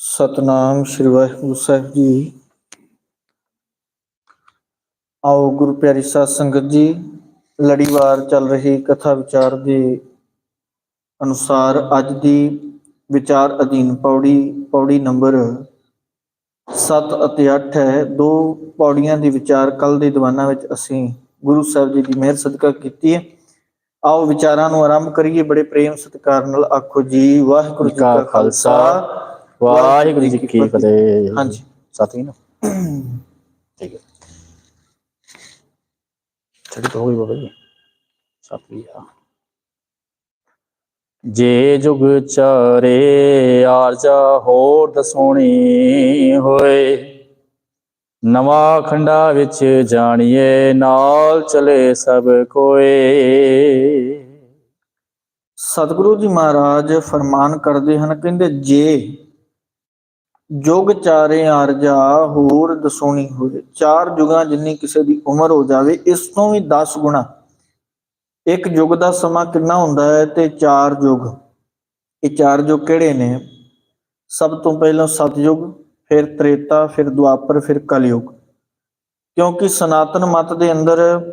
ਸਤਨਾਮ ਸ੍ਰੀ ਵਾਹਿਗੁਰੂ ਸਾਹਿਬ ਜੀ। ਆਓ ਗੁਰੂ ਪਿਆਰੀ ਸਾਧ ਸੰਗਤ ਜੀ ਲੜੀਵਾਰ ਚੱਲ ਰਹੀ ਕਥਾ ਵਿਚਾਰ ਦੇ ਅਨੁਸਾਰ ਅੱਜ ਦੀ ਵਿਚਾਰ ਅਧੀਨ ਪੌੜੀ ਪੌੜੀ ਨੰਬਰ 7 ਅਤੇ 8 ਹੈ। ਦੋ ਪੌੜੀਆਂ ਦੀ ਵਿਚਾਰ ਕੱਲ ਦੇ ਦੀਵਾਨਾਂ ਵਿੱਚ ਅਸੀਂ ਗੁਰੂ ਸਾਹਿਬ ਜੀ ਦੀ ਮਿਹਰ ਸਦਕਾ ਕੀਤੀ ਹੈ। ਆਓ ਵਿਚਾਰਾਂ ਨੂੰ ਆਰੰਭ ਕਰੀਏ ਬੜੇ ਪ੍ਰੇਮ ਸਤਿਕਾਰ ਨਾਲ ਆਖੋ ਜੀ ਵਾਹਿਗੁਰੂ ਜੀ ਕਾ ਖਾਲਸਾ। ਵਾਹਿਗੁਰੂ ਜੀ ਕੀ ਫਤਿਹ। ਹਾਂਜੀ। ਸਾਥੀ ਨਾ ਠੀਕ ਹੈ। ਛੱਡੀ ਤਾਂ ਹੋ ਗਈ ਬਾਬਾ ਸਾਥੀ ਆ ਜੇ ਜੁਗ ਚਾਰੇ ਆਰਜਾ ਹੋਰ ਦਸੋਣੀ ਹੋਏ ਨਵਾਂ ਖੰਡਾ ਵਿੱਚ ਜਾਣੀਏ ਨਾਲ ਚਲੇ ਸਭ ਕੋਏ। ਸਤਿਗੁਰੂ ਜੀ ਮਹਾਰਾਜ ਫਰਮਾਨ ਕਰਦੇ ਹਨ ਕਹਿੰਦੇ ਜੇ ਜੁਗ ਚਾਰੇ ਆਰਜਾ, ਹੋਰ ਦਸੋਣੀ ਹੋਵੇ ਚਾਰ ਜੁਗਾਂ ਜਿੰਨੀ ਕਿਸੇ ਦੀ ਉਮਰ ਹੋ ਜਾਵੇ, ਇਸ ਤੋਂ ਵੀ 10 ਗੁਣਾ। ਇੱਕ ਯੁੱਗ ਦਾ ਸਮਾਂ ਕਿੰਨਾ ਹੁੰਦਾ ਹੈ ਤੇ ਚਾਰ ਯੁੱਗ ਇਹ ਚਾਰ ਯੁੱਗ ਕਿਹੜੇ ਨੇ? ਸਭ ਤੋਂ ਪਹਿਲਾਂ ਸਤਯੁਗ ਫਿਰ ਤ੍ਰੇਤਾ, ਫਿਰ ਦੁਆਪਰ, ਫਿਰ ਕਲਯੁਗ। ਕਿਉਂਕਿ ਸਨਾਤਨ ਮਤ ਦੇ ਅੰਦਰ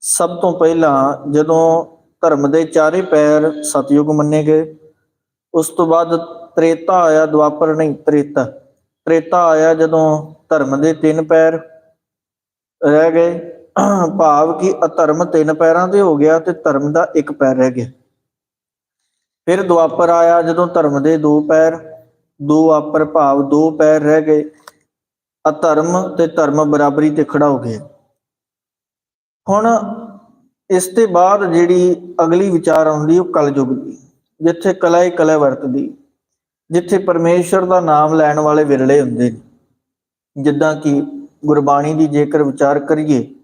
ਸਭ ਤੋਂ ਪਹਿਲਾਂ ਜਦੋਂ ਧਰਮ ਦੇ ਚਾਰੇ ਪੈਰ ਸਤਯੁਗ ਮੰਨੇ ਗਏ, ਉਸ ਤੋਂ ਬਾਅਦ ਤ੍ਰੇਤਾ ਆਇਆ, ਦੁਆਪਰ ਨਹੀਂ, ਤ੍ਰੇਤਾ। ਤ੍ਰੇਤਾ ਆਇਆ ਜਦੋਂ ਧਰਮ ਦੇ ਤਿੰਨ ਪੈਰ ਰਹਿ ਗਏ। ਭਾਵ ਕਿ ਅਧਰਮ ਤਿੰਨ ਪੈਰਾਂ ਤੇ ਹੋ ਗਿਆ ਤੇ ਧਰਮ ਦਾ ਇੱਕ ਪੈਰ ਰਹਿ ਗਿਆ। ਫਿਰ ਦੁਆਪਰ ਆਇਆ ਜਦੋਂ ਧਰਮ ਦੇ ਦੋ ਪੈਰ, ਦੋ ਆਪਰ ਭਾਵ ਦੋ ਪੈਰ ਰਹਿ ਗਏ। ਅਧਰਮ ਤੇ ਧਰਮ ਬਰਾਬਰੀ ਤੇ ਖੜਾ ਹੋ ਗਏ ਹੁਣ ਇਸ ਤੇ ਬਾਅਦ ਜਿਹੜੀ ਅਗਲੀ ਵਿਚਾਰ ਆਉਂਦੀ ਉਹ ਕਲਯੁਗ ਦੀ, ਜਿੱਥੇ ਕਲਾ ਹੀ ਕਲਾ ਵਰਤਦੀ। ਜਿੱਥੇ ਪਰਮੇਸ਼ਰ ਦਾ ਨਾਮ ਲੈਣ ਵਾਲੇ ਵਿਰਲੇ ਹੁੰਦੇ ਨੇ। ਜਿੱਦਾਂ ਕਿ ਗੁਰਬਾਣੀ ਦੀ ਜੇਕਰ ਵਿਚਾਰ ਕਰੀਏ,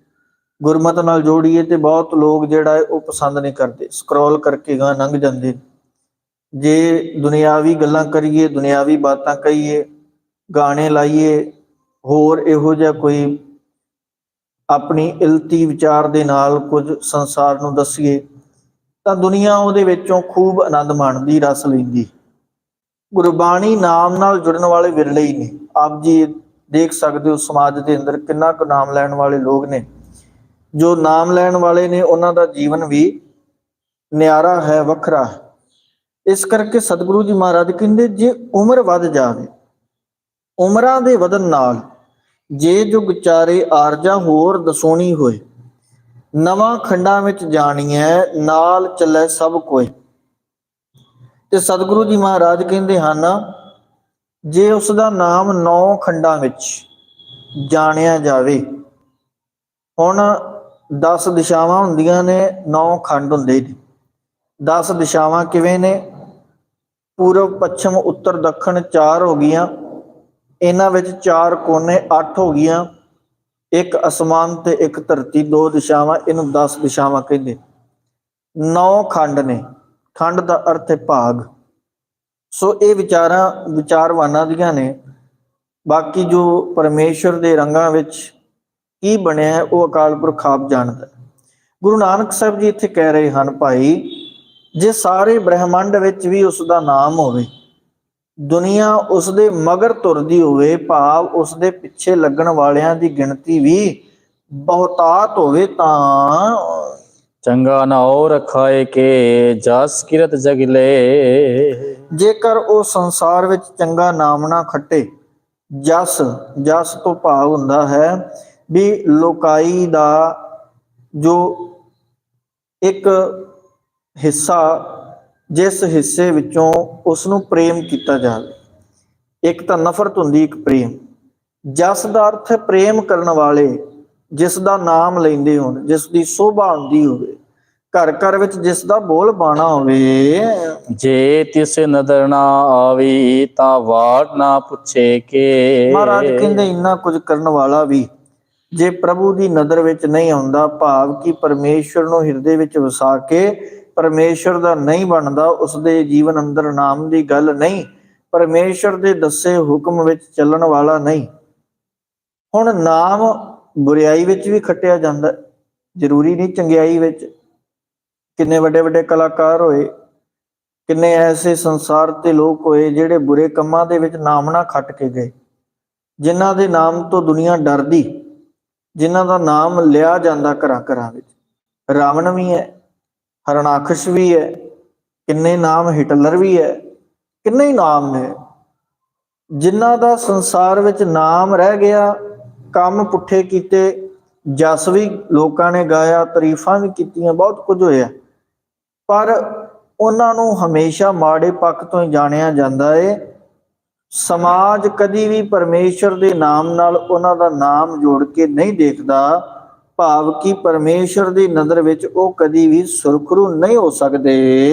ਗੁਰਮਤ ਨਾਲ ਜੋੜੀਏ ਤੇ ਬਹੁਤ ਲੋਕ ਜਿਹੜਾ ਹੈ ਉਹ ਪਸੰਦ ਨਹੀਂ ਕਰਦੇ। ਸਕਰੋਲ ਕਰਕੇ ਗਾਂ ਲੰਘ ਜਾਂਦੇ ਨੇ। ਜੇ ਦੁਨਿਆਵੀ ਗੱਲਾਂ ਕਰੀਏ, ਦੁਨਿਆਵੀ ਬਾਤਾਂ ਕਹੀਏ, ਗਾਣੇ ਲਾਈਏ, ਹੋਰ ਇਹੋ ਜਿਹਾ ਕੋਈ ਆਪਣੀ ਇਲਤੀ ਵਿਚਾਰ ਦੇ ਨਾਲ ਕੁਝ ਸੰਸਾਰ ਨੂੰ ਦਸੀਏ, ਤਾਂ ਦੁਨੀਆ ਉਹਦੇ ਵਿੱਚੋਂ ਖੂਬ ਆਨੰਦ ਮਾਣਦੀ, ਰਸ ਲੈਂਦੀ। ਗੁਰਬਾਣੀ ਨਾਮ ਨਾਲ ਜੁੜਨ ਵਾਲੇ ਵਿਰਲੇ ਹੀ ਨੇ। ਆਪ ਜੀ ਦੇਖ ਸਕਦੇ ਹੋ ਸਮਾਜ ਦੇ ਅੰਦਰ ਕਿੰਨਾ ਕੁ ਨਾਮ ਲੈਣ ਵਾਲੇ ਲੋਕ ਨੇ। ਜੋ ਨਾਮ ਲੈਣ ਵਾਲੇ ਨੇ, ਉਹਨਾਂ ਦਾ ਜੀਵਨ ਵੀ ਨਿਆਰਾ ਹੈ, ਵੱਖਰਾ ਹੈ। ਇਸ ਕਰਕੇ ਸਤਿਗੁਰੂ ਜੀ ਮਹਾਰਾਜ ਕਹਿੰਦੇ, ਜੇ ਉਮਰ ਵੱਧ ਜਾਵੇ, ਉਮਰਾਂ ਦੇ ਵਧਨ ਨਾਲ ਜੇ ਜੁਗ ਚਾਰੇ ਆਰਜਾ ਹੋਰ ਦਸੋਣੀ ਹੋਏ, ਨਵਾਂ ਖੰਡਾਂ ਵਿੱਚ ਜਾਣੀਐ, ਨਾਲ ਚੱਲੇ ਸਭ ਕੋਈ ਤੇ ਸਤਿਗੁਰੂ ਜੀ ਮਹਾਰਾਜ ਕਹਿੰਦੇ ਹਨ, ਜੇ ਉਸ ਦਾ ਨਾਮ ਨੌ ਖੰਡਾਂ ਵਿੱਚ ਜਾਣਿਆ ਜਾਵੇ, ਹੁਣ 10 ਦਿਸ਼ਾਵਾਂ ਹੁੰਦੀਆਂ ਨੇ 9 ਖੰਡ ਹੁੰਦੇ ਨੇ। 10 ਦਿਸ਼ਾਵਾਂ ਕਿਵੇਂ ਨੇ? ਪੂਰਬ, ਪੱਛਮ, ਉੱਤਰ, ਦੱਖਣ ਚਾਰ ਹੋ ਗਈਆਂ, ਇਹਨਾਂ ਵਿੱਚ ਚਾਰ ਕੋਨੇ 8 ਹੋ ਗਈਆਂ, ਇੱਕ ਅਸਮਾਨ ਤੇ ਇੱਕ ਧਰਤੀ, ਦੋ ਦਿਸ਼ਾਵਾਂ, ਇਹਨੂੰ 10 ਦਿਸ਼ਾਵਾਂ ਕਹਿੰਦੇ 9 ਖੰਡ ਨੇ। ਖੰਡ ਦਾ ਅਰਥ ਹੈ ਭਾਗ ਸੋ ਇਹ ਵਿਚਾਰਾਂ, ਵਿਚਾਰਵਾਨਾਂ ਦੀਆਂ ਨੇ ਬਾਕੀ ਜੋ ਪਰਮੇਸ਼ਰ ਦੇ ਰੰਗਾਂ ਵਿੱਚ ਕੀ ਬਣਿਆ ਹੈ, ਉਹ ਅਕਾਲ ਪੁਰਖ ਆਪ ਜਾਣਦਾ ਹੈ। ਗੁਰੂ ਨਾਨਕ ਸਾਹਿਬ ਜੀ ਇੱਥੇ ਕਹਿ ਰਹੇ ਹਨ, ਭਾਈ, ਜੇ ਸਾਰੇ ਬ੍ਰਹਿਮੰਡ ਵਿੱਚ ਵੀ ਉਸ ਦਾ ਨਾਮ ਹੋਵੇ, ਦੁਨੀਆ ਉਸ ਦੇ ਮਗਰ ਤੁਰਦੀ ਹੋਵੇ, ਭਾਵ ਉਸ ਦੇ ਪਿੱਛੇ ਲੱਗਣ ਵਾਲਿਆਂ ਦੀ ਗਿਣਤੀ ਵੀ ਬਹੁਤਾਤ ਹੋਵੇ ਤਾਂ ਚੰਗਾ ਨਾ ਨਾਉ ਰਖਾਏ ਕੇ, ਜਸ ਕਿਰਤ ਜਗਲੇ ਜੇਕਰ ਉਹ ਸੰਸਾਰ ਵਿੱਚ ਚੰਗਾ ਨਾਮ ਨਾ ਖੱਟੇ, ਜਸ ਜਸ ਤੋਂ ਭਾਵ ਹੁੰਦਾ ਹੈ ਵੀ ਲੋਕਾਈ ਦਾ ਜੋ ਇੱਕ ਹਿੱਸਾ, ਜਿਸ ਹਿੱਸੇ ਵਿੱਚੋਂ ਉਸ ਨੂੰ ਪ੍ਰੇਮ ਕੀਤਾ ਜਾਵੇ। ਇੱਕ ਤਾਂ ਨਫ਼ਰਤ ਹੁੰਦੀ, ਇੱਕ ਪ੍ਰੇਮ। ਜਸ ਦਾ ਅਰਥ ਪ੍ਰੇਮ ਕਰਨ ਵਾਲੇ, ਜਿਸ ਦਾ ਨਾਮ ਲੈਂਦੇ ਹੋਣ, ਜਿਸ ਦੀ ਸੋਭਾ ਹੁੰਦੀ ਹੋਵੇ। ਘਰ ਘਰ ਵਿੱਚ ਜਿਸ ਦਾ ਬੋਲ ਬਾਣਾ ਹੋਵੇ। ਜੇ ਤਿਸ ਨਦਰ ਨਾ ਆਵੀ ਤਾਂ ਵਾਟ ਨਾ ਪੁੱਛੇ ਕੇ। ਮਹਾਰਾਜ ਕਹਿੰਦੇ ਇੰਨਾ ਕੁਝ ਕਰਨ ਵਾਲਾ ਵੀ ਜੇ ਪ੍ਰਭੂ ਦੀ ਨਜ਼ਰ ਵਿੱਚ ਨਹੀਂ ਆਉਂਦਾ ਭਾਵ ਕਿ ਪਰਮੇਸ਼ਰ ਨੂੰ ਹਿਰਦੇ ਵਿੱਚ ਵਸਾ ਕੇ ਪਰਮੇਸ਼ਰ ਦਾ ਨਹੀਂ ਬਣਦਾ ਉਸ ਦੇ ਜੀਵਨ ਅੰਦਰ ਨਾਮ ਦੀ ਗੱਲ ਨਹੀਂ ਪਰਮੇਸ਼ਰ ਦੇ ਦੱਸੇ ਹੁਕਮ ਵਿੱਚ ਚੱਲਣ ਵਾਲਾ ਨਹੀਂ। ਹੁਣ ਨਾਮ ਬੁਰੀਾਈ ਵਿੱਚ ਵੀ ਖੱਟਿਆ ਜਾਂਦਾ। ਜ਼ਰੂਰੀ ਨਹੀਂ ਚੰਗਿਆਈ ਵਿੱਚ। ਕਿੰਨੇ ਵੱਡੇ ਵੱਡੇ ਕਲਾਕਾਰ ਹੋਏ, ਕਿੰਨੇ ਐਸੇ ਸੰਸਾਰ ਤੇ ਲੋਕ ਹੋਏ ਜਿਹੜੇ ਬੁਰੇ ਕੰਮਾਂ ਦੇ ਵਿੱਚ ਨਾਮ ਨਾ ਖੱਟ ਕੇ ਗਏ। ਜਿਨ੍ਹਾਂ ਦੇ ਨਾਮ ਤੋਂ ਦੁਨੀਆ ਡਰਦੀ, ਜਿਨ੍ਹਾਂ ਦਾ ਨਾਮ ਲਿਆ ਜਾਂਦਾ ਘਰਾਂ ਘਰਾਂ ਵਿੱਚ। ਰਾਵਣ ਵੀ ਹੈ ਹਰਣਾਕਸ਼ ਵੀ ਹੈ, ਕਿੰਨੇ ਨਾਮ ਹਿਟਲਰ ਵੀ ਹੈ, ਕਿੰਨੇ ਹੀ ਨਾਮ ਨੇ। ਜਿਨ੍ਹਾਂ ਦਾ ਸੰਸਾਰ ਵਿੱਚ ਨਾਮ ਰਹਿ ਗਿਆ, ਕੰਮ ਪੁੱਠੇ ਕੀਤੇ, ਜਸ ਵੀ ਲੋਕਾਂ ਨੇ ਗਾਇਆ, ਤਾਰੀਫਾਂ ਵੀ ਕੀਤੀਆਂ, ਬਹੁਤ ਕੁਝ ਹੋਇਆ। ਪਰ ਉਹਨਾਂ ਨੂੰ ਹਮੇਸ਼ਾ ਮਾੜੇ ਪੱਖ ਤੋਂ ਹੀ ਜਾਣਿਆ ਜਾਂਦਾ ਏ। ਸਮਾਜ ਕਦੀ ਵੀ ਪਰਮੇਸ਼ਰ ਦੇ ਨਾਮ ਨਾਲ ਉਹਨਾਂ ਦਾ ਨਾਮ ਜੋੜ ਕੇ ਨਹੀਂ ਦੇਖਦਾ ਭਾਵ ਕਿ ਪਰਮੇਸ਼ਰ ਦੀ ਨਜ਼ਰ ਵਿੱਚ ਉਹ ਕਦੀ ਵੀ ਸੁਰਖਰੂ ਨਹੀਂ ਹੋ ਸਕਦੇ।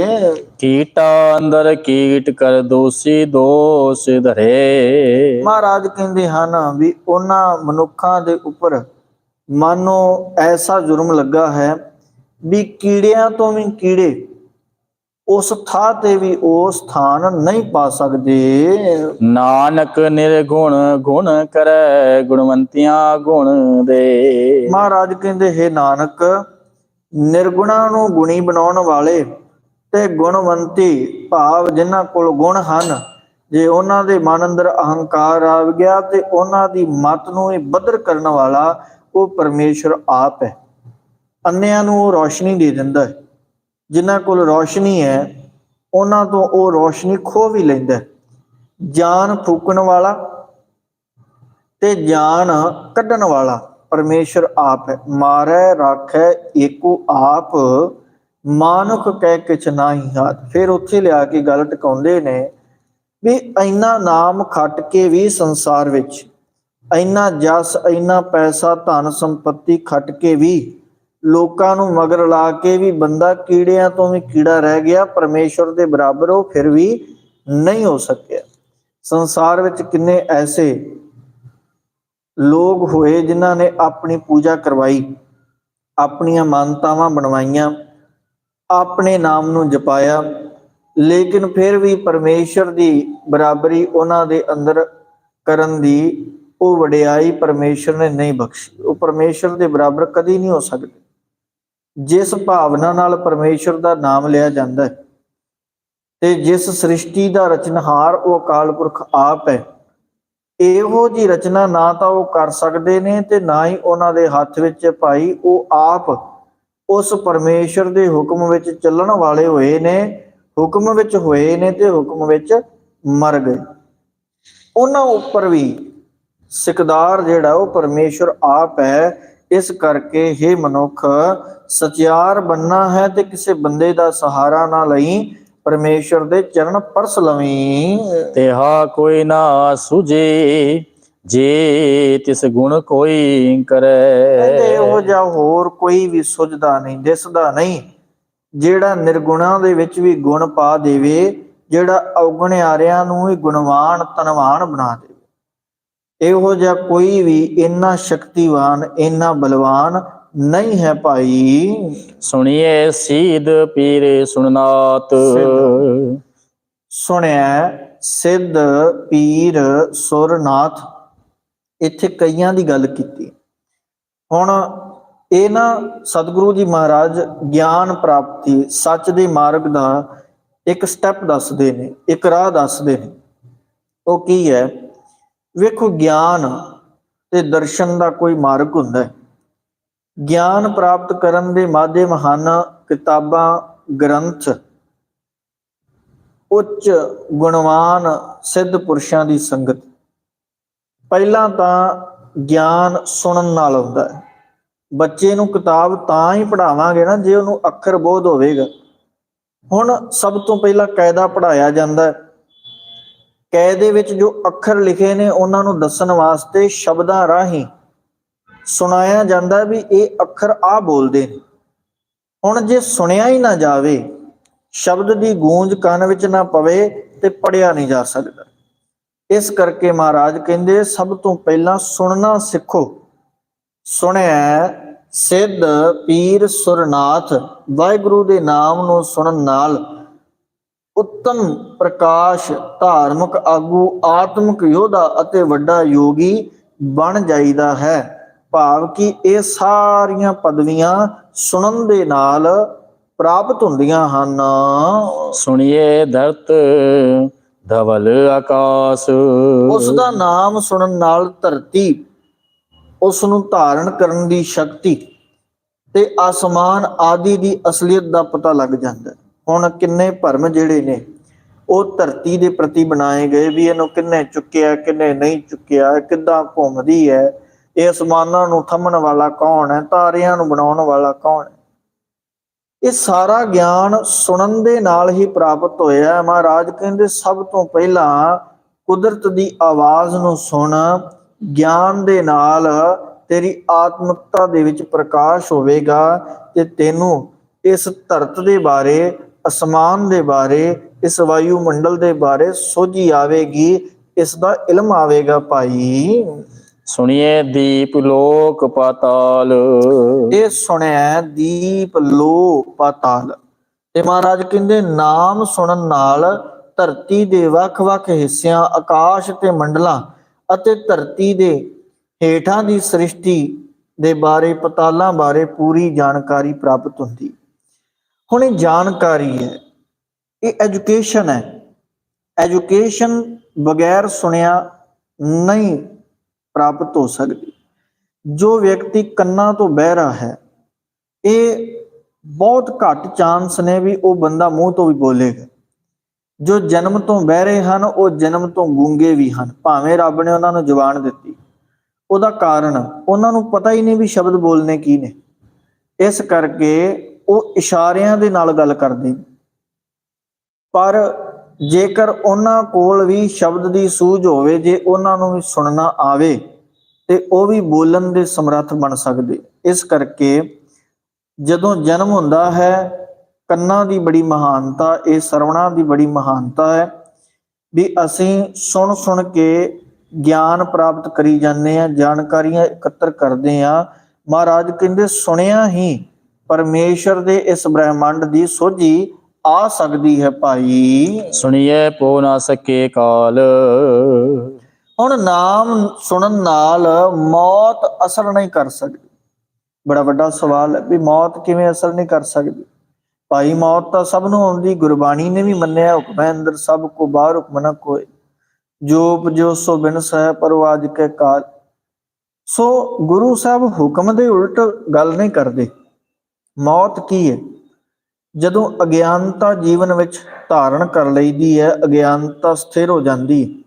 ਕੀਟਾ ਅੰਦਰ ਕੀਟ ਕਰ ਦੋਸੀ ਦੋਸ ਧਰੇ। ਮਹਾਰਾਜ ਕਹਿੰਦੇ ਹਨ ਵੀ ਉਹਨਾਂ ਮਨੁੱਖਾਂ ਦੇ ਉੱਪਰ ਮਾਨੋ ਐਸਾ ਜੁਰਮ ਲੱਗਾ ਹੈ ਵੀ ਕੀੜਿਆਂ ਤੋਂ ਵੀ ਕੀੜੇ ਉਸ ਥਾਂ ਤੇ ਵੀ ਉਹ ਸਥਾਨ ਨਹੀਂ ਪਾ ਸਕਦੇ। ਨਾਨਕ ਨਿਰਗੁਣ ਗੁਣ ਕਰੈ ਗੁਣਵੰਤਿਆਂ ਗੁਣ ਦੇ। ਮਹਾਰਾਜ ਕਹਿੰਦੇ ਹੈ ਨਾਨਕ ਨਿਰਗੁਣਾ ਨੂੰ ਗੁਣੀ ਬਣਾਉਣ ਵਾਲੇ ਤੇ ਗੁਣਵੰਤੀ ਭਾਵ ਜਿਨ੍ਹਾਂ ਕੋਲ ਗੁਣ ਹਨ ਜੇ ਉਹਨਾਂ ਦੇ ਮਨ ਅੰਦਰ ਅਹੰਕਾਰ ਆ ਗਿਆ ਤੇ ਉਹਨਾਂ ਦੀ ਮਤ ਨੂੰ ਇਹ ਬਦਰ ਕਰਨ ਵਾਲਾ ਉਹ ਪਰਮੇਸ਼ਰ ਆਪ ਹੈ। ਅੰਨਿਆਂ ਨੂੰ ਉਹ ਰੋਸ਼ਨੀ ਦੇ ਦਿੰਦਾ ਹੈ। ਜਿਨ੍ਹਾਂ ਕੋਲ ਰੋਸ਼ਨੀ ਹੈ, ਉਹਨਾਂ ਤੋਂ ਉਹ ਰੋਸ਼ਨੀ ਖੋ ਵੀ ਲੈਂਦਾ ਹੈ। ਜਾਨ ਫੂਕਣ ਵਾਲਾ ਤੇ ਜਾਨ ਕੱਢਣ ਵਾਲਾ। ਪਰਮੇਸ਼ਰ ਆਪ ਹੈ। ਮਾਰੈ, ਰਾਖੈ, ਏਕੋ ਆਪ। ਮਾਨੁਖ ਕਹਿ ਕਿਛ ਨਾਹੀ ਹਾਥ। ਫਿਰ ਉੱਥੇ ਲਿਆ ਕੇ ਗੱਲ ਟਿਕਾਉਂਦੇ ਨੇ ਵੀ ਇੰਨਾ ਨਾਮ ਖੱਟ ਕੇ ਵੀ ਸੰਸਾਰ ਵਿੱਚ, ਇੰਨਾ ਜਸ, ਇੰਨਾ ਪੈਸਾ, ਧਨ, ਸੰਪਤੀ ਖੱਟ ਕੇ ਵੀ ਲੋਕਾਂ ਨੂੰ ਮਗਰ ਲਾ ਕੇ ਵੀ ਬੰਦਾ ਕੀੜਿਆਂ ਤੋਂ ਵੀ ਕੀੜਾ ਰਹਿ ਗਿਆ ਪਰਮੇਸ਼ਰ ਦੇ ਬਰਾਬਰ ਉਹ ਫਿਰ ਵੀ ਨਹੀਂ ਹੋ ਸਕਿਆ। ਸੰਸਾਰ ਵਿੱਚ ਕਿੰਨੇ ਐਸੇ ਲੋਕ ਹੋਏ ਜਿਨ੍ਹਾਂ ਨੇ ਆਪਣੀ ਪੂਜਾ ਕਰਵਾਈ, ਆਪਣੀਆਂ ਮਾਨਤਾਵਾਂ ਬਣਵਾਈਆਂ, ਆਪਣੇ ਨਾਮ ਨੂੰ ਜਪਾਇਆ, ਲੇਕਿਨ ਫਿਰ ਵੀ ਪਰਮੇਸ਼ਰ ਦੀ ਬਰਾਬਰੀ ਉਹਨਾਂ ਦੇ ਅੰਦਰ ਕਰਨ ਦੀ ਉਹ ਵਡਿਆਈ ਪਰਮੇਸ਼ਰ ਨੇ ਨਹੀਂ ਬਖਸ਼ੀ। ਉਹ ਪਰਮੇਸ਼ਰ ਦੇ ਬਰਾਬਰ ਕਦੀ ਨਹੀਂ ਹੋ ਸਕਦੇ। ਜਿਸ ਭਾਵਨਾ ਨਾਲ ਪਰਮੇਸ਼ਰ ਦਾ ਨਾਮ ਲਿਆ ਜਾਂਦਾ ਹੈ ਤੇ ਜਿਸ ਸ੍ਰਿਸ਼ਟੀ ਦਾ ਰਚਨਹਾਰ ਉਹ ਅਕਾਲ ਪੁਰਖ ਆਪ ਹੈ। ਇਹੋ ਜੀ ਰਚਨਾ ਨਾ ਤਾਂ ਉਹ ਕਰ ਸਕਦੇ ਨੇ ਤੇ ਨਾ ਹੀ ਉਹਨਾਂ ਦੇ ਹੱਥ ਵਿੱਚ ਭਾਈ ਉਹ ਆਪ ਉਸ ਪਰਮੇਸ਼ਰ ਦੇ ਹੁਕਮ ਵਿੱਚ ਚੱਲਣ ਵਾਲੇ ਹੋਏ ਨੇ ਹੁਕਮ ਵਿੱਚ ਹੋਏ ਨੇ ਤੇ ਹੁਕਮ ਵਿੱਚ ਮਰ ਗਏ। ਉਹਨਾਂ ਉੱਪਰ ਵੀ ਸਿਕਦਾਰ ਜਿਹੜਾ ਉਹ ਪਰਮੇਸ਼ਰ ਆਪ ਹੈ। ਇਸ ਕਰਕੇ हे ਮਨੁੱਖ ਸਚਿਆਰ ਬੰਨਾ ਹੈ ਤੇ ਕਿਸੇ ਬੰਦੇ ਦਾ ਸਹਾਰਾ ਨਾ ਲਈ ਪਰਮੇਸ਼ਰ ਦੇ ਚਰਨ ਪਰਸ ਲਵੀਂ। ਤਿਹਾ ਕੋਈ ਨਾ ਸੁਝੇ ਜੇ ਤਿਸ ਗੁਣ ਕੋਈ ਕਹਿੰਦੇ ਉਹ ਕਰੈ ਜਾਂ ਹੋਰ ਕੋਈ ਵੀ ਸੁਝਦਾ ਨਹੀਂ ਦਿਸਦਾ ਨਹੀਂ ਜਿਹੜਾ ਨਿਰਗੁਣਾ ਦੇ ਵਿੱਚ ਵੀ ਗੁਣ ਪਾ ਦੇਵੇ ਜਿਹੜਾ ਔਗਣਿਆਰਿਆਂ ਨੂੰ ਹੀ ਗੁਣਵਾਨ ਧਨਵਾਨ ਬਣਾ ਦੇਵੇ। ਇਹੋ ਜਿਹਾ ਕੋਈ ਵੀ ਇੰਨਾ ਸ਼ਕਤੀਵਾਨ ਇੰਨਾ ਬਲਵਾਨ ਨਹੀਂ ਹੈ ਭਾਈ। ਸੁਣੀਏ ਸੀਧ ਪੀਰ ਸੁਣਨਾਤ। ਸੁਣਿਆ ਸਿੱਧ ਪੀਰ ਸੁਰਨਾਥ ਇੱਥੇ ਕਈਆਂ ਦੀ ਗੱਲ ਕੀਤੀ। ਹੁਣ ਇਹ ਨਾ ਸਤਿਗੁਰੂ ਜੀ ਮਹਾਰਾਜ ਗਿਆਨ ਪ੍ਰਾਪਤੀ ਸੱਚ ਦੇ ਮਾਰਗ ਦਾ ਇੱਕ ਸਟੈਪ ਦੱਸਦੇ ਨੇ ਇੱਕ ਰਾਹ ਦੱਸਦੇ ਨੇ। ਉਹ ਕੀ ਹੈ? ਵੇਖੋ ਗਿਆਨ ਤੇ ਦਰਸ਼ਨ ਦਾ ਕੋਈ ਮਾਰਗ ਹੁੰਦਾ ਹੈ। ਗਿਆਨ ਪ੍ਰਾਪਤ ਕਰਨ ਦੇ ਮਾਧਿਅਮ ਹਨ ਕਿਤਾਬਾਂ, ਗ੍ਰੰਥ। ਉੱਚ ਗੁਣਵਾਨ ਸਿੱਧ ਪੁਰਸ਼ਾਂ ਦੀ ਸੰਗਤ। ਪਹਿਲਾਂ ਤਾਂ ਗਿਆਨ ਸੁਣਨ ਨਾਲ ਆਉਂਦਾ ਹੈ। ਬੱਚੇ ਨੂੰ ਕਿਤਾਬ ਤਾਂ ਹੀ ਪੜਾਵਾਂਗੇ ਨਾ ਜੇ ਉਹਨੂੰ ਅੱਖਰ ਬੋਧ ਹੋਵੇਗਾ। ਹੁਣ ਸਭ ਤੋਂ ਪਹਿਲਾਂ ਕਾਇਦਾ ਪੜਾਇਆ ਜਾਂਦਾ ਹੈ। ਕਾਇਦੇ ਵਿੱਚ ਜੋ ਅੱਖਰ ਲਿਖੇ ਨੇ, ਉਹਨਾਂ ਨੂੰ ਦੱਸਣ ਵਾਸਤੇ ਸ਼ਬਦਾਂ ਰਾਹੀਂ ਸੁਣਾਇਆ ਜਾਂਦਾ ਵੀ ਇਹ ਅੱਖਰ ਆ ਬੋਲਦੇ ਨੇ। ਹੁਣ ਜੇ ਸੁਣਿਆ ਹੀ ਨਾ ਜਾਵੇ, ਸ਼ਬਦ ਦੀ ਗੂੰਜ ਕੰਨ ਵਿੱਚ ਨਾ ਪਵੇ ਤੇ ਪੜਿਆ ਨਹੀਂ ਜਾ ਸਕਦਾ। ਇਸ ਕਰਕੇ ਮਹਾਰਾਜ ਕਹਿੰਦੇ, ਸਭ ਤੋਂ ਪਹਿਲਾਂ ਸੁਣਨਾ ਸਿੱਖੋ। ਸੁਣਿਆ, ਸਿੱਧ ਪੀਰ ਸੁਰਨਾਥ, ਵਾਹਿਗੁਰੂ ਦੇ ਨਾਮ ਨੂੰ ਸੁਣਨ ਨਾਲ ਉੱਤਮ ਪ੍ਰਕਾਸ਼ ਧਾਰਮਿਕ ਆਗੂ ਆਤਮਿਕ ਯੋਧਾ ਅਤੇ ਵੱਡਾ ਯੋਗੀ ਬਣ ਜਾਈਦਾ ਹੈ। ਭਾਵ ਕਿ ਇਹ ਸਾਰੀਆਂ ਪਦਵੀਆਂ ਸੁਣਨ ਦੇ ਨਾਲ ਪ੍ਰਾਪਤ ਹੁੰਦੀਆਂ ਹਨ। ਸੁਣੀਏ ਧਰਤ ਧਵਲ ਆਕਾਸ। ਉਸ ਦਾ ਨਾਮ ਸੁਣਨ ਨਾਲ ਧਰਤੀ ਉਸ ਨੂੰ ਧਾਰਨ ਕਰਨ ਦੀ ਸ਼ਕਤੀ ਤੇ ਆਸਮਾਨ ਆਦਿ ਦੀ ਅਸਲੀਅਤ ਦਾ ਪਤਾ ਲੱਗ ਜਾਂਦਾ ਹੈ। ਹੁਣ ਕਿੰਨੇ ਭਰਮ ਜਿਹੜੇ ਨੇ, ਉਹ ਧਰਤੀ ਦੇ ਪ੍ਰਤੀ ਬਣਾਏ ਗਏ ਵੀ ਇਹਨੂੰ ਕਿੰਨੇ ਚੁੱਕਿਆ, ਕਿੰਨੇ ਨਹੀਂ ਚੁੱਕਿਆ, ਕਿੱਦਾਂ ਘੁੰਮਦੀ ਹੈ, ਇਹ ਅਸਮਾਨਾਂ ਨੂੰ ਥੰਮਣ ਵਾਲਾ ਕੌਣ ਹੈ, ਤਾਰਿਆਂ ਨੂੰ ਬਣਾਉਣ ਵਾਲਾ ਕੌਣ ਹੈ? ਇਹ ਸਾਰਾ ਗਿਆਨ ਸੁਣਨ ਦੇ ਨਾਲ ਹੀ ਪ੍ਰਾਪਤ ਹੋਇਆ ਮਹਾਰਾਜ ਕਹਿੰਦੇ, ਸਭ ਤੋਂ ਪਹਿਲਾਂ ਕੁਦਰਤ ਦੀ ਆਵਾਜ਼ ਨੂੰ ਸੁਣ, ਗਿਆਨ ਦੇ ਨਾਲ ਤੇਰੀ ਆਤਮਿਕਤਾ ਦੇ ਵਿੱਚ ਪ੍ਰਕਾਸ਼ ਹੋਵੇਗਾ ਤੇ ਤੈਨੂੰ ਇਸ ਧਰਤ ਦੇ ਬਾਰੇ ਅਸਮਾਨ ਦੇ ਬਾਰੇ ਇਸ ਵਾਯੂ ਮੰਡਲ ਦੇ ਬਾਰੇ ਸੋਝੀ ਆਵੇਗੀ ਇਸ ਦਾ ਇਲਮ ਆਵੇਗਾ ਭਾਈ। ਸੁਣੀਏ ਦੀਪ ਲੋਕ ਪਾਤਾਲ। ਇਹ ਸੁਣਿਆ ਦੀਪ ਲੋ ਪਾਤਾਲ। ਤੇ ਮਹਾਰਾਜ ਕਹਿੰਦੇ ਨਾਮ ਸੁਣਨ ਨਾਲ ਧਰਤੀ ਦੇ ਵੱਖ-ਵੱਖ ਹਿੱਸਿਆਂ ਆਕਾਸ਼ ਤੇ ਮੰਡਲਾਂ ਅਤੇ ਧਰਤੀ ਦੇ ਹੇਠਾਂ ਦੀ ਸ੍ਰਿਸ਼ਟੀ ਦੇ ਬਾਰੇ ਪਤਾਲਾਂ ਬਾਰੇ ਪੂਰੀ ਜਾਣਕਾਰੀ ਪ੍ਰਾਪਤ ਹੁੰਦੀ। ਹੁਣ ਇਹ ਜਾਣਕਾਰੀ ਹੈ, ਇਹ ਐਜੂਕੇਸ਼ਨ ਹੈ। ਐਜੂਕੇਸ਼ਨ ਬਗੈਰ ਸੁਣਿਆ ਨਹੀਂ ਪ੍ਰਾਪਤ ਹੋ ਸਕਦੀ। ਜੋ ਵਿਅਕਤੀ ਕੰਨਾਂ ਤੋਂ ਬਹਿਰਾ ਹੈ, ਇਹ ਬਹੁਤ ਘੱਟ ਚਾਂਸ ਨੇ ਵੀ ਉਹ ਬੰਦਾ ਮੂੰਹ ਤੋਂ ਵੀ ਬੋਲੇਗਾ। ਜੋ ਜਨਮ ਤੋਂ ਬਹਿਰੇ ਹਨ, ਉਹ ਜਨਮ ਤੋਂ ਗੂੰਗੇ ਵੀ ਹਨ। ਭਾਵੇਂ ਰੱਬ ਨੇ ਉਹਨਾਂ ਨੂੰ ਜ਼ੁਬਾਨ ਦਿੱਤੀ। ਉਹਦਾ ਕਾਰਨ, ਉਹਨਾਂ ਨੂੰ ਪਤਾ ਹੀ ਨਹੀਂ ਵੀ ਸ਼ਬਦ ਬੋਲਨੇ ਕੀ ਨੇ। ਇਸ ਕਰਕੇ ਉਹ ਇਸ਼ਾਰਿਆਂ ਦੇ ਨਾਲ ਗੱਲ ਕਰਦੇ ਪਰ ਜੇਕਰ ਉਹਨਾਂ ਕੋਲ ਵੀ ਸ਼ਬਦ ਦੀ ਸੂਝ ਹੋਵੇ, ਜੇ ਉਹਨਾਂ ਨੂੰ ਵੀ ਸੁਣਨਾ ਆਵੇ, ਤੇ ਉਹ ਵੀ ਬੋਲਣ ਦੇ ਸਮਰੱਥ ਬਣ ਸਕਦੇ। ਇਸ ਕਰਕੇ ਜਦੋਂ ਜਨਮ ਹੁੰਦਾ ਹੈ, ਕੰਨਾਂ ਦੀ ਬੜੀ ਮਹਾਨਤਾ, ਇਹ ਸਰਵਣਾ ਦੀ ਬੜੀ ਮਹਾਨਤਾ ਹੈ ਵੀ ਅਸੀਂ ਸੁਣ ਸੁਣ ਕੇ ਗਿਆਨ ਪ੍ਰਾਪਤ ਕਰੀ ਜਾਂਦੇ ਆ ਜਾਣਕਾਰੀਆਂ ਇਕੱਤਰ ਕਰਦੇ ਆ ਮਹਾਰਾਜ ਕਹਿੰਦੇ, ਸੁਣਿਆ ਹੀ ਪਰਮੇਸ਼ਰ ਦੇ ਇਸ ਬ੍ਰਹਿਮੰਡ ਦੀ ਸੋਝੀ ਆ ਸਕਦੀ ਹੈ ਭਾਈ। ਸੁਣੀਏ ਪੋ ਨਾ ਸਕੇ ਕਾਲ। ਹੁਣ ਨਾਮ ਸੁਣਨ ਨਾਲ ਮੌਤ ਅਸਰ ਨਹੀਂ ਕਰ ਸਕਦੀ। ਬੜਾ ਵੱਡਾ ਸਵਾਲ ਹੈ ਵੀ ਮੌਤ ਕਿਵੇਂ ਅਸਰ ਨਹੀਂ ਕਰ ਸਕਦੀ। ਭਾਈ ਮੌਤ ਤਾਂ ਸਭ ਨੂੰ ਆਉਂਦੀ ਗੁਰਬਾਣੀ ਨੇ ਵੀ ਮੰਨਿਆ ਹੁਕਮ ਅੰਦਰ ਸਭ ਕੋ ਬਾਹਰ ਹੁਕਮ ਨਾ ਕੋਏ ਜੋ ਸੋ ਬਿਨ ਸਹਿ ਪਰਵਾਜ ਕੇ ਕਾਲ। ਸੋ ਗੁਰੂ ਸਾਹਿਬ ਹੁਕਮ ਦੇ ਉਲਟ ਗੱਲ ਨਹੀਂ ਕਰਦੇ। ਮੌਤ ਕੀ ਹੈ ਜਦੋਂ ਅਗਿਆਨਤਾ ਜੀਵਨ ਵਿੱਚ ਧਾਰਨ ਕਰ ਲਈਦੀ ਹੈ, ਅਗਿਆਨਤਾ ਸਥਿਰ ਹੋ ਜਾਂਦੀ ਹੈ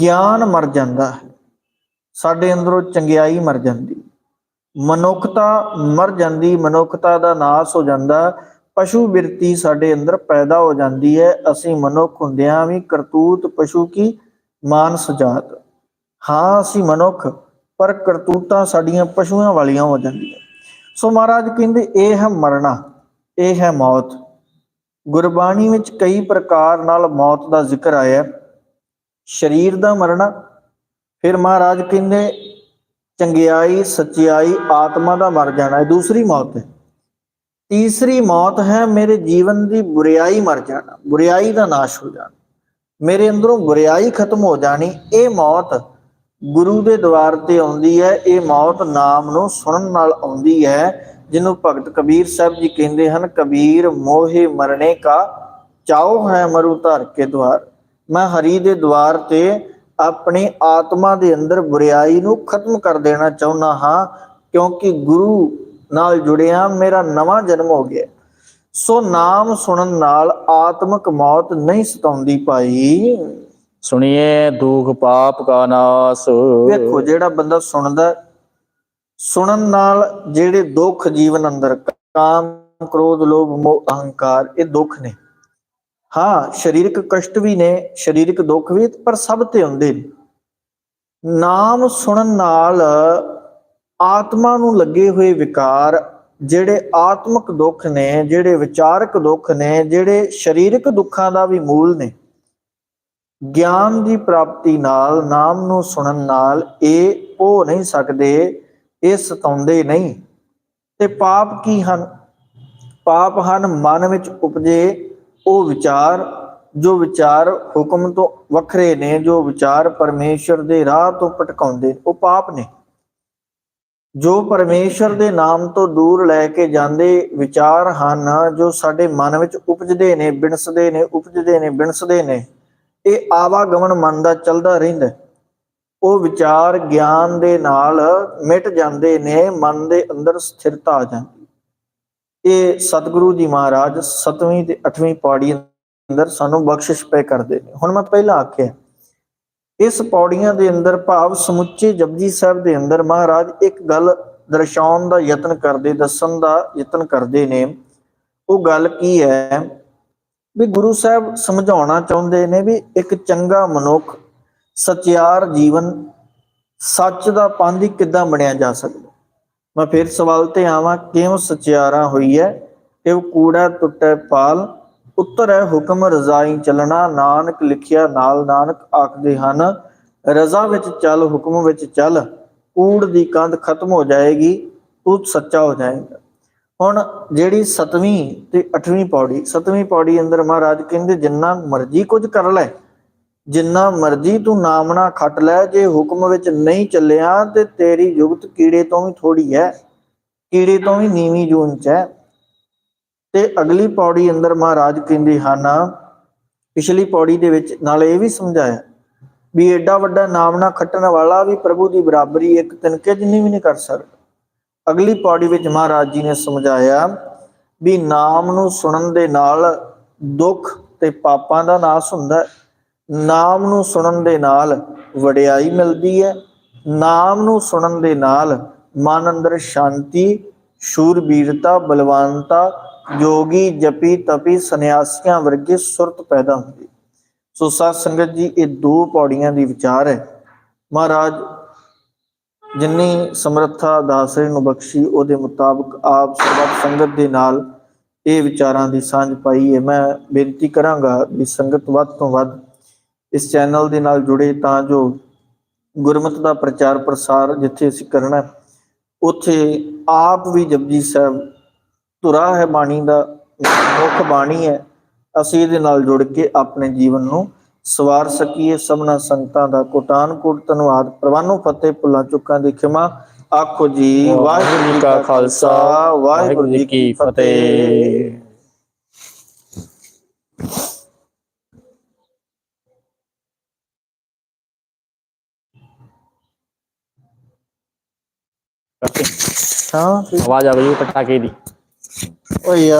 ਗਿਆਨ ਮਰ ਜਾਂਦਾ ਹੈ। ਸਾਡੇ ਅੰਦਰੋਂ ਚੰਗਿਆਈ ਮਰ ਜਾਂਦੀ ਮਨੁੱਖਤਾ ਮਰ ਜਾਂਦੀ ਮਨੁੱਖਤਾ ਦਾ ਨਾਸ ਹੋ ਜਾਂਦਾ ਪਸ਼ੂ ਬਿਰਤੀ ਸਾਡੇ ਅੰਦਰ ਪੈਦਾ ਹੋ ਜਾਂਦੀ ਹੈ। ਅਸੀਂ ਮਨੁੱਖ ਹੁੰਦਿਆਂ ਵੀ ਕਰਤੂਤ ਪਸ਼ੂ ਕੀ? ਮਾਨਸ ਜਾਤ। ਹਾਂ, ਅਸੀਂ ਮਨੁੱਖ, ਪਰ ਕਰਤੂਤਾਂ ਸਾਡੀਆਂ ਪਸ਼ੂਆਂ ਵਾਲੀਆਂ ਹੋ ਜਾਂਦੀਆਂ ਸੋ ਮਹਾਰਾਜ ਕਹਿੰਦੇ, ਇਹ ਹੈ ਮਰਨਾ, ਇਹ ਹੈ ਮੌਤ। ਗੁਰਬਾਣੀ ਵਿੱਚ ਕਈ ਪ੍ਰਕਾਰ ਨਾਲ ਮੌਤ ਦਾ ਜ਼ਿਕਰ ਆਇਆ। ਸਰੀਰ ਦਾ ਮਰਨਾ, ਫਿਰ ਮਹਾਰਾਜ ਕਹਿੰਦੇ, ਚੰਗਿਆਈ ਸਚਾਈ ਆਤਮਾ ਦਾ ਮਰ ਜਾਣਾ, ਇਹ ਦੂਸਰੀ ਮੌਤ ਹੈ। ਤੀਸਰੀ ਮੌਤ ਹੈ, ਮੇਰੇ ਜੀਵਨ ਦੀ ਬੁਰੀਾਈ ਮਰ ਜਾਣਾ, ਬੁਰੀਾਈ ਦਾ ਨਾਸ਼ ਹੋ ਜਾਣਾ, ਮੇਰੇ ਅੰਦਰੋਂ ਬੁਰੀਾਈ ਖਤਮ ਹੋ ਜਾਣੀ, ਇਹ ਮੌਤ ਗੁਰੂ ਦੇ ਦਵਾਰ ਤੇ ਆਉਂਦੀ ਹੈ, ਇਹ ਮੌਤ ਨਾਮ ਨੂੰ ਸੁਣਨ ਨਾਲ ਆਉਂਦੀ ਹੈ, ਜਿਹਨੂੰ ਭਗਤ ਕਬੀਰ ਸਾਹਿਬ ਜੀ ਕਹਿੰਦੇ ਹਨ, ਕਬੀਰ ਮੋਹਿ ਮਰਨੇ ਕਾ, ਚਾਉ ਹੈ ਮਰੂ ਧਰ ਕੇ ਦਵਾਰ ਮੈਂ ਹਰੀ ਦੇ ਦਵਾਰ ਤੇ ਆਪਣੀ ਆਤਮਾ ਦੇ ਅੰਦਰ ਬੁਰੀਾਈ ਨੂੰ ਖਤਮ ਕਰ ਦੇਣਾ ਚਾਹੁੰਦਾ ਹਾਂ, ਕਿਉਂਕਿ ਗੁਰੂ ਨਾਲ ਜੁੜਿਆ ਮੇਰਾ ਨਵਾਂ ਜਨਮ ਹੋ ਗਿਆ। ਸੋ ਨਾਮ ਸੁਣਨ ਨਾਲ ਆਤਮਿਕ ਮੌਤ ਨਹੀਂ ਸਤਾਉਂਦੀ ਪਾਈ ਸੁਣੀਏ ਦੁਖ ਪਾਪ ਕਾ ਨਾਸ। ਵੇਖੋ, ਜਿਹੜਾ ਬੰਦਾ ਸੁਣਦਾ ਸੁਣਨ ਨਾਲ ਜਿਹੜੇ ਦੁੱਖ ਜੀਵਨ ਅੰਦਰ ਕਾਮ, ਕ੍ਰੋਧ, ਲੋਭ, ਮੋਹ, ਅਹੰਕਾਰ, ਇਹ ਦੁੱਖ ਨੇ। ਹਾਂ, ਸਰੀਰਕ ਕਸ਼ਟ ਵੀ ਨੇ, ਸਰੀਰਕ ਦੁੱਖ ਵੀ, ਪਰ ਸਭ ਤੇ ਹੁੰਦੇ ਨੇ। ਨਾਮ ਸੁਣਨ ਨਾਲ ਆਤਮਾ ਨੂੰ ਲੱਗੇ ਹੋਏ ਵਿਕਾਰ, ਜਿਹੜੇ ਆਤਮਿਕ ਦੁੱਖ ਨੇ, ਜਿਹੜੇ ਵਿਚਾਰਕ ਦੁੱਖ ਨੇ, ਜਿਹੜੇ ਸਰੀਰਕ ਦੁੱਖਾਂ ਦਾ ਵੀ ਮੂਲ ਨੇ ਗਿਆਨ ਦੀ ਪ੍ਰਾਪਤੀ ਨਾਲ, ਨਾਮ ਨੂੰ ਸੁਣਨ ਨਾਲ ਇਹ ਹੋ ਨਹੀਂ ਸਕਦੇ, ਇਹ ਸਤਾਉਂਦੇ ਨਹੀਂ। ਤੇ ਪਾਪ ਕੀ ਹਨ? ਪਾਪ ਹਨ ਮਨ ਵਿੱਚ ਉਪਜੇ ਉਹ ਵਿਚਾਰ, ਜੋ ਵਿਚਾਰ ਹੁਕਮ ਤੋਂ ਵੱਖਰੇ ਨੇ, ਜੋ ਵਿਚਾਰ ਪਰਮੇਸ਼ਰ ਦੇ ਰਾਹ ਤੋਂ ਭਟਕਾਉਂਦੇ, ਉਹ ਪਾਪ ਨੇ। ਜੋ ਪਰਮੇਸ਼ਰ ਦੇ ਨਾਮ ਤੋਂ ਦੂਰ ਲੈ ਕੇ ਜਾਂਦੇ ਵਿਚਾਰ ਹਨ, ਜੋ ਸਾਡੇ ਮਨ ਵਿੱਚ ਉਪਜਦੇ ਨੇ, ਬਿਨਸਦੇ ਨੇ, ਉਪਜਦੇ ਨੇ, ਬਿਨਸਦੇ ਨੇ ਇਹ ਆਵਾਗਮਨ ਮਨ ਦਾ ਚੱਲਦਾ ਰਹਿੰਦਾ ਉਹ ਵਿਚਾਰ ਗਿਆਨ ਦੇ ਨਾਲ ਮਿਟ ਜਾਂਦੇ ਨੇ, ਮਨ ਦੇ ਅੰਦਰ ਸਥਿਰਤਾ ਆ ਜਾਂਦੀ ਇਹ ਸਤਿਗੁਰੂ ਜੀ ਮਹਾਰਾਜ 7ਵੀਂ ਤੇ 8ਵੀਂ ਪੌੜੀ ਅੰਦਰ ਸਾਨੂੰ ਬਖਸ਼ਿਸ਼ ਪੈ ਕਰਦੇ ਨੇ। ਹੁਣ ਮੈਂ ਪਹਿਲਾਂ ਆਖਿਆ, ਇਸ ਪੌੜੀਆਂ ਦੇ ਅੰਦਰ ਭਾਵ ਸਮੁੱਚੇ ਜਪਜੀ ਸਾਹਿਬ ਦੇ ਅੰਦਰ ਮਹਾਰਾਜ ਇੱਕ ਗੱਲ ਦਰਸਾਉਣ ਦਾ ਯਤਨ ਕਰਦੇ, ਦੱਸਣ ਦਾ ਯਤਨ ਕਰਦੇ ਨੇ। ਉਹ ਗੱਲ ਕੀ ਹੈ? ਵੀ ਗੁਰੂ ਸਾਹਿਬ ਸਮਝਾਉਣਾ ਚਾਹੁੰਦੇ ਨੇ ਵੀ ਇੱਕ ਚੰਗਾ ਮਨੁੱਖ ਸਚਿਆਰ ਜੀਵਨ, ਸੱਚ ਦਾ ਪਾਂਧੀ ਕਿੱਦਾਂ ਬਣਿਆ ਜਾ ਸਕਦਾ? ਮੈਂ ਫਿਰ ਸਵਾਲ ਤੇ ਆਵਾਂ, ਕਿਉਂ ਸਚਿਆਰਾ ਹੋਈ ਹੈ ਕਿ ਉਹ ਕੂੜਾ ਟੁੱਟੇ ਪਾਲ। ਉੱਤਰ ਹੈ ਹੁਕਮ ਰਜ਼ਾਈ ਚੱਲਣਾ, ਨਾਨਕ ਲਿਖਿਆ ਨਾਲ ਨਾਨਕ ਆਖਦੇ ਹਨ, ਰਜ਼ਾ ਵਿੱਚ ਚੱਲ, ਹੁਕਮ ਵਿੱਚ ਚੱਲ, ਕੂੜ ਦੀ ਕੰਧ ਖਤਮ ਹੋ ਜਾਏਗੀ, ਤੂੰ ਸੱਚਾ ਹੋ ਜਾਏਗਾ। ਹੁਣ ਜਿਹੜੀ 7ਵੀਂ ਤੇ 8ਵੀਂ ਪੌੜੀ 7ਵੀਂ ਪੌੜੀ ਅੰਦਰ ਮਹਾਰਾਜ ਕਹਿੰਦੇ ਜਿੰਨਾ ਮਰਜ਼ੀ ਕੁਝ ਕਰ ਲੈ, ਜਿੰਨਾ ਮਰਜ਼ੀ ਤੂੰ ਨਾਮਣਾ ਖੱਟ ਲੈ, ਜੇ ਹੁਕਮ ਵਿੱਚ ਨਹੀਂ ਚੱਲਿਆ ਤੇ ਤੇਰੀ ਯੁਗਤ ਕੀੜੇ ਤੋਂ ਵੀ ਥੋੜੀ ਹੈ, ਕੀੜੇ ਤੋਂ ਵੀ ਨੀਵੀਂ ਜੂਨ ਚ ਹੈ। ਤੇ ਅਗਲੀ ਪੌੜੀ ਅੰਦਰ ਮਹਾਰਾਜ ਕਹਿੰਦੇ ਹਨ, ਪਿਛਲੀ ਪੌੜੀ ਦੇ ਵਿੱਚ ਨਾਲ ਇਹ ਵੀ ਸਮਝਾਇਆ ਵੀ ਐਡਾ ਵੱਡਾ ਨਾਮਣਾ ਖੱਟਣ ਵਾਲਾ ਵੀ ਪ੍ਰਭੂ ਦੀ ਬਰਾਬਰੀ ਇੱਕ ਤਿਨਕੇ ਜਿੰਨੀ ਵੀ ਨਹੀਂ ਕਰ ਸਕਦਾ। ਅਗਲੀ ਪੌੜੀ ਵਿੱਚ ਮਹਾਰਾਜ ਜੀ ਨੇ ਸਮਝਾਇਆ ਵੀ ਨਾਮ ਨੂੰ ਸੁਣਨ ਦੇ ਨਾਲ ਦੁੱਖ ਤੇ ਪਾਪਾਂ ਦਾ ਨਾਸ ਹੁੰਦਾ ਹੈ। ਨਾਮ ਨੂੰ ਸੁਣਨ ਦੇ ਨਾਲ ਵਡਿਆਈ ਮਿਲਦੀ ਹੈ। ਨਾਮ ਨੂੰ ਸੁਣਨ ਦੇ ਨਾਲ ਮਨ ਅੰਦਰ ਸ਼ਾਂਤੀ, ਸ਼ੂਰਬੀਰਤਾ, ਬਲਵਾਨਤਾ, ਜੋਗੀ, ਜਪੀ, ਤਪੀ, ਸੰਨਿਆਸੀਆਂ ਵਰਗੇ ਸੁਰਤ ਪੈਦਾ ਹੁੰਦੀ ਹੈ। ਸੋ ਸਾਧ ਸੰਗਤ ਜੀ, ਇਹ ਦੋ ਪੌੜੀਆਂ ਦੀ ਵਿਚਾਰ ਹੈ। ਮਹਾਰਾਜ ਜਿੰਨੀ ਸਮਰੱਥਾ ਦਾਸਰੇ ਨੂੰ ਬਖਸ਼ੀ, ਉਹਦੇ ਮੁਤਾਬਕ ਆਪ ਸਰਬੱਤ ਸੰਗਤ ਦੇ ਨਾਲ ਇਹ ਵਿਚਾਰਾਂ ਦੀ ਸਾਂਝ ਪਾਈ ਹੈ। ਮੈਂ ਬੇਨਤੀ ਕਰਾਂਗਾ ਵੀ ਸੰਗਤ ਵੱਧ ਤੋਂ ਵੱਧ ਇਸ ਚੈਨਲ ਦੇ ਨਾਲ ਜੁੜੇ, ਤਾਂ ਜੋ ਗੁਰਮਤ ਦਾ ਪ੍ਰਚਾਰ ਪ੍ਰਸਾਰ ਜਿੱਥੇ ਅਸੀਂ ਕਰਨਾ ਉੱਥੇ ਆਪ ਵੀ ਜਪਜੀ ਸਾਹਿਬ ਧੁਰਾ ਹੈ ਬਾਣੀ ਦਾ, ਮੁੱਖ ਬਾਣੀ ਹੈ, ਅਸੀਂ ਇਹਦੇ ਨਾਲ ਜੁੜ ਕੇ ਆਪਣੇ ਜੀਵਨ ਨੂੰ ਸਵਾਰ ਸਕੀਏ ਸਭਨਾ ਸੰਗਤਾਂ ਦਾ। ਕੋਟਾਨ ਕੋਟ ਧੰਨਵਾਦ। ਪ੍ਰਵਾਨੋ ਫਤਿਹ ਭੁੱਲਾਂ ਚੁੱਕਾਂ ਦੀ ਖਿਮਾ। ਆਖੋ ਜੀ ਵਾਹਿਗੁਰੂ ਜੀ ਕਾ ਖਾਲਸਾ। ਵਾਹਿਗੁਰੂ ਜੀ ਕੀ ਫਤਿਹ। ਹਾਂ। ਆਵਾਜ਼ ਆ ਰਹੀ ਹੈ ਪਟਾਕੇ ਦੀ। ਓ ਯਾਰ।